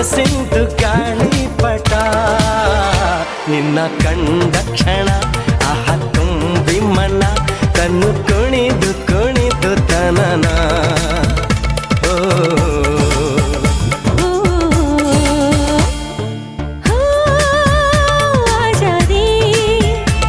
ಮನಸ್ಸಿಂದು ಗಾಳಿಪಟ ನಿನ್ನ ಕಂಡ ಕ್ಷಣ